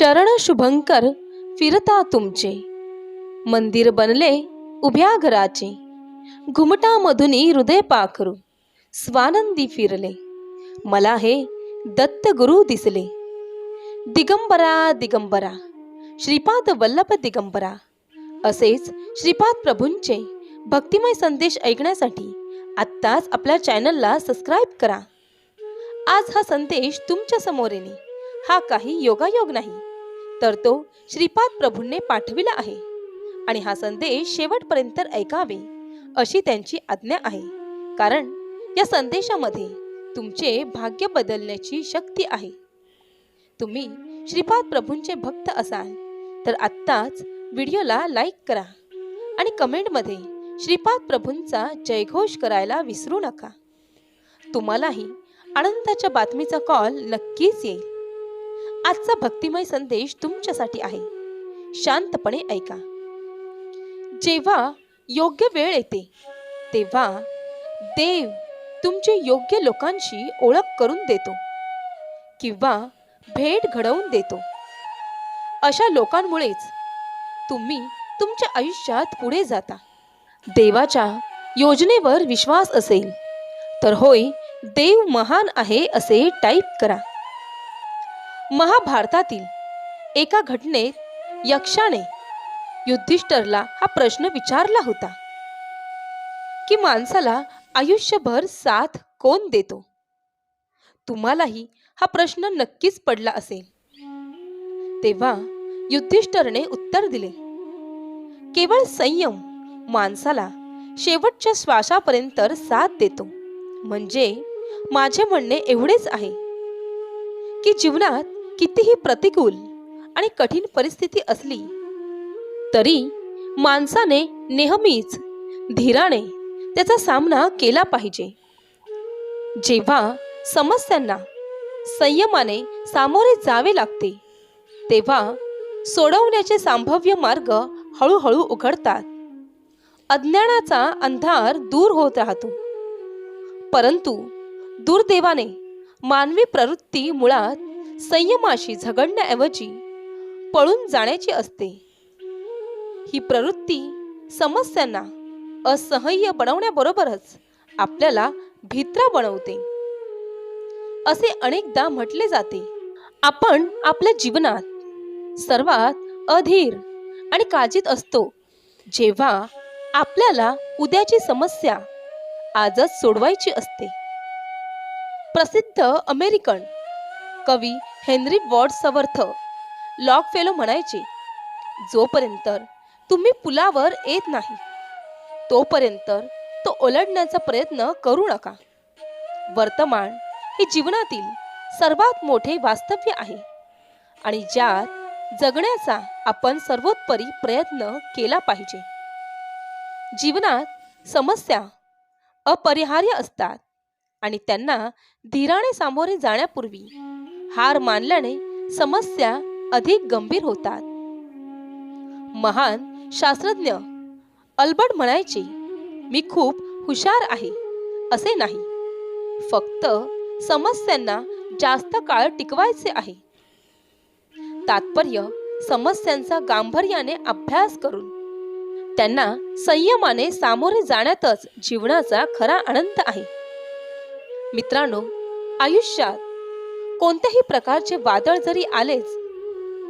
चरण शुभंकर फिरता तुमचे. मंदिर बनले उभ्या घराचे. घुमटामधुनी हृदय पाखरू. स्वानंदी फिरले. मला हे दत्त गुरु दिसले. दिगंबरा दिगंबरा. श्रीपाद वल्लभ दिगंबरा. असेच श्रीपाद प्रभूंचे भक्तिमय संदेश ऐकण्यासाठी आत्ताच आपल्या चॅनलला सबस्क्राईब करा. आज हा संदेश तुमच्यासमोर येणे. हा काही योगायोग नाही. तर तो श्रीपाद प्रभूंनी पाठविला आहे. आणि हा संदेश शेवटपर्यंत ऐकावे अशी त्यांची आज्ञा आहे. कारण या संदेशामध्ये तुमचे भाग्य बदलण्याची शक्ती आहे. तुम्ही श्रीपाद प्रभूंचे भक्त असाल तर आत्ताच व्हिडिओला लाईक करा आणि कमेंटमध्ये श्रीपाद प्रभूंचा जयघोष करायला विसरू नका. तुम्हालाही आनंदाच्या बातमीचा कॉल नक्कीच येईल. आजचा भक्तिमय संदेश तुमच्यासाठी आहे. शांतपणे ऐका. जेव्हा योग्य वेळ येते तेव्हा देव तुमची योग्य लोकांशी ओळख करून देतो किंवा भेट घडवून देतो. अशा लोकांमुळेच तुम्ही तुमच्या आयुष्यात पुढे जाता. देवाच्या योजनेवर विश्वास असेल तर होय देव महान आहे असे टाईप करा. महाभारतातील एका घटनेत यक्षाने युधिष्ठरला हा प्रश्न विचारला होता की माणसाला आयुष्यभर साथ कोण देतो? तुम्हालाही हा प्रश्न नक्कीच पडला असेल. तेव्हा युधिष्ठरने उत्तर दिले केवळ संयम माणसाला शेवटच्या श्वासापर्यंत साथ देतो. म्हणजे माझे म्हणणे एवढेच आहे की जीवनात कितीही प्रतिकूल आणि कठीण परिस्थिती असली तरी माणसाने नेहमीच धीराने त्याचा सामना केला पाहिजे. जेव्हा समस्यांना संयमाने सामोरे जावे लागते तेव्हा सोडवण्याचे संभाव्य मार्ग हळूहळू उघडतात. अज्ञानाचा अंधार दूर होत राहतो. परंतु दुर्दैवाने मानवी प्रवृत्ती मुळात संयमाशी झगडण्याऐवजी पळून जाण्याची असते. ही प्रवृत्ती समस्यांना असह्य बनवण्याबरोबरच आपल्याला भित्रा बनवते. असे अनेकदा म्हटले जाते. आपण आपल्या जीवनात सर्वात अधीर आणि काळजीत असतो. जेव्हा आपल्याला उद्याची समस्या आजच सोडवायची असते. प्रसिद्ध अमेरिकन कवी Henry Wadsworth Longfellow म्हणायचे जोपर्यंत तुम्ही पुलावर येत नाही तोपर्यंत तो ओलांडण्याचा प्रयत्न करू नका. वर्तमान हे जीवनातील सर्वात मोठे वास्तव्य आहे आणि ज्यात जगण्याचा आपण सर्वोत्परी प्रयत्न केला पाहिजे. जीवनात समस्या अपरिहार्य असतात आणि त्यांना धीराने सामोरे जाण्यापूर्वी हार मानल्याने समस्या अधिक गंभीर होतात. महान शास्त्रज्ञ अल्बर्ट म्हणायचे मी खूप हुशार आहे असे नाही. फक्त समस्यांना जास्त काळ टिकवायचे आहे. तात्पर्य समस्यांचा गांभीर्याने अभ्यास करून. त्यांना संयमाने सामोरे जाण्यातच जीवनाचा खरा आनंद आहे. मित्रांनो आयुष्यात कोणत्याही प्रकारचे वादळ जरी आलेच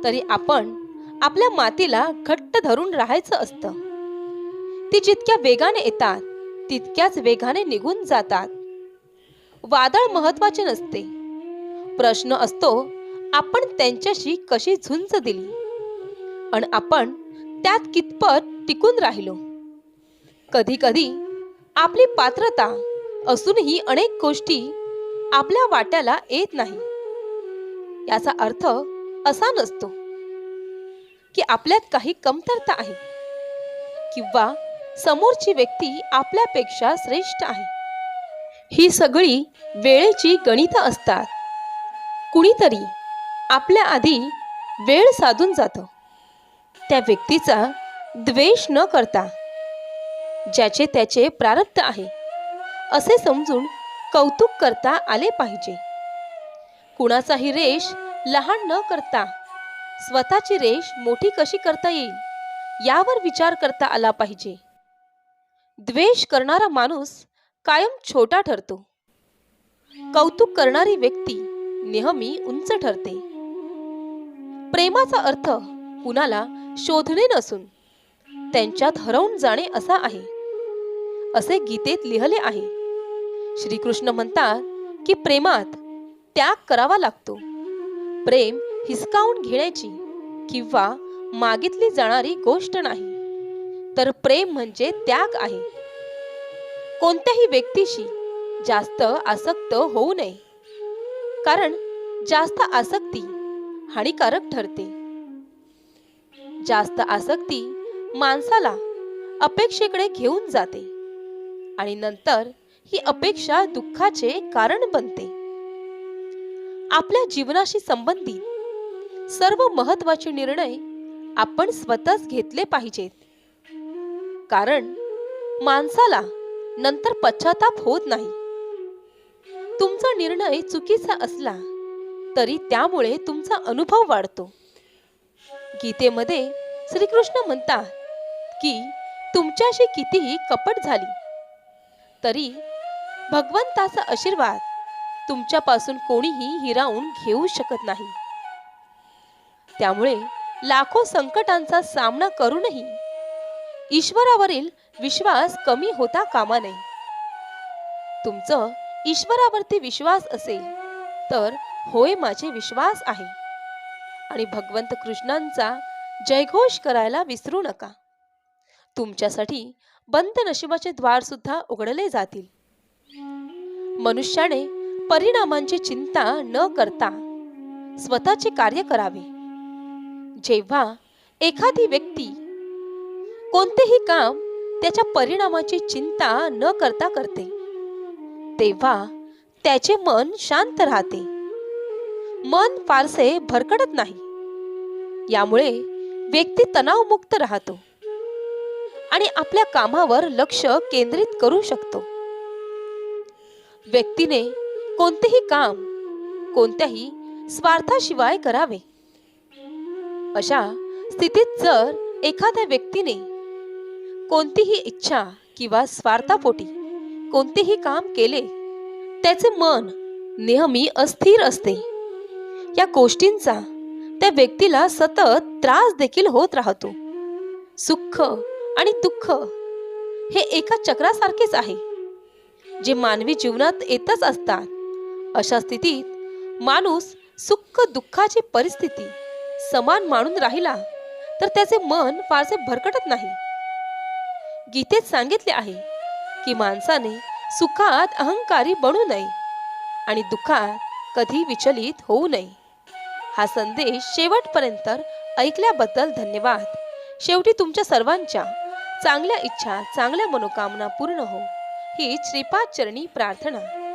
तरी आपण आपल्या मातीला घट्ट धरून राहायचं असतं. ती जितक्या वेगाने येतात तितक्याच वेगाने निघून जातात. वादळ महत्त्वाचे नसते. प्रश्न असतो आपण त्यांच्याशी कशी झुंज दिली? आणि आपण त्यात कितपत टिकून राहिलो? कधी कधी आपली पात्रता असूनही अनेक गोष्टी आपल्या वाट्याला येत नाही. याचा अर्थ असा नसतो की आपल्यात काही कमतरता आहे किंवा समोरची व्यक्ती आपल्यापेक्षा श्रेष्ठ आहे. ही सगळी वेळेची गणित असतात. कुणीतरी आपल्या आधी वेळ साधून जातं. त्या व्यक्तीचा द्वेष न करता ज्याचे त्याचे प्रारब्ध आहे असे समजून कौतुक करता आले पाहिजे. कुणाचाही रेश लहान न करता स्वतःची रेष मोठी कशी करता येईल यावर विचार करता आला पाहिजे. द्वेष करणारा माणूस कायम छोटा ठरतो. कौतुक करणारी व्यक्ती नेहमी उंच ठरते. प्रेमाचा अर्थ कुणाला शोधणे नसून त्यांच्यात हरवून जाणे असा आहे. असे गीतेत लिहिले आहे. श्रीकृष्ण म्हणतात की प्रेमात त्याग करावा लागतो. प्रेम हिसकावून घेण्याची किंवा मागितली जाणारी गोष्ट नाही. तर प्रेम म्हणजे त्याग आहे. कोणत्याही व्यक्तीशी जास्त आसक्त होऊ नये. कारण जास्त आसक्ती हानिकारक ठरते. जास्त आसक्ती माणसाला अपेक्षेकडे घेऊन जाते आणि नंतर ही अपेक्षा दुःखाचे कारण बनते. आपल्या जीवनाशी संबंधित सर्व महत्त्वाचे निर्णय आपण स्वतःच घेतले पाहिजेत. कारण माणसाला नंतर पश्चाताप होत नाही. तुमचा निर्णय चुकीचा असला तरी त्यामुळे तुमचा अनुभव वाढतो. गीतेमध्ये श्रीकृष्ण म्हणतात की तुमच्याशी कितीही कपट झाली तरी भगवंताचा आशीर्वाद तुमच्यापासून कोणीही हिरावून घेऊ शकत नाही. त्यामुळे लाखो संकटांचा सामना करूनही ईश्वरावरील विश्वास कमी होता कामा नये. तुमचं ईश्वरावरती विश्वास असेल तर होय माझे विश्वास आहे. आणि भगवंत कृष्णांचा जयघोष करायला विसरू नका. तुमच्यासाठी बंद नशिबाचे द्वार सुद्धा उघडले जातील. मनुष्याने परिणामांची चिंता न करता स्वतःचे कार्य करावे. जेव्हा एखादी व्यक्ती कोणतेही काम त्याच्या परिणामाची चिंता न करता करते तेव्हा त्याचे मन शांत राहते. मन फारसे भरकडत नाही. यामुळे व्यक्ती तणावमुक्त राहतो आणि आपल्या कामावर लक्ष केंद्रित करू शकतो. व्यक्तीने कोणतेही काम कोणत्याही स्वार्थाशिवाय करावे. अशा स्थितीत जर एखाद्या व्यक्तीने कोणतीही इच्छा किंवा स्वार्थापोटी कोणतेही काम केले त्याचे मन नेहमी अस्थिर असते. या गोष्टींचा त्या व्यक्तीला सतत त्रास देखील होत राहतो. सुख आणि दुःख हे एका चक्रासारखेच आहे. जे मानवी जीवनात येतच असतात. अशा स्थितीत माणूस सुख दुःखाची परिस्थिती समान मानून राहिला तर त्याचे मन फारसे भरकटत नाही. गीतेत सांगितले आहे की माणसाने सुखात अहंकारी बनू नये आणि दुःखात कधी विचलित होऊ नये. हा संदेश शेवटपर्यंत ऐकल्याबद्दल धन्यवाद. शेवटी तुमच्या सर्वांच्या चांगल्या इच्छा चांगल्या मनोकामना पूर्ण हो. ही श्रीपाद चरणी प्रार्थना.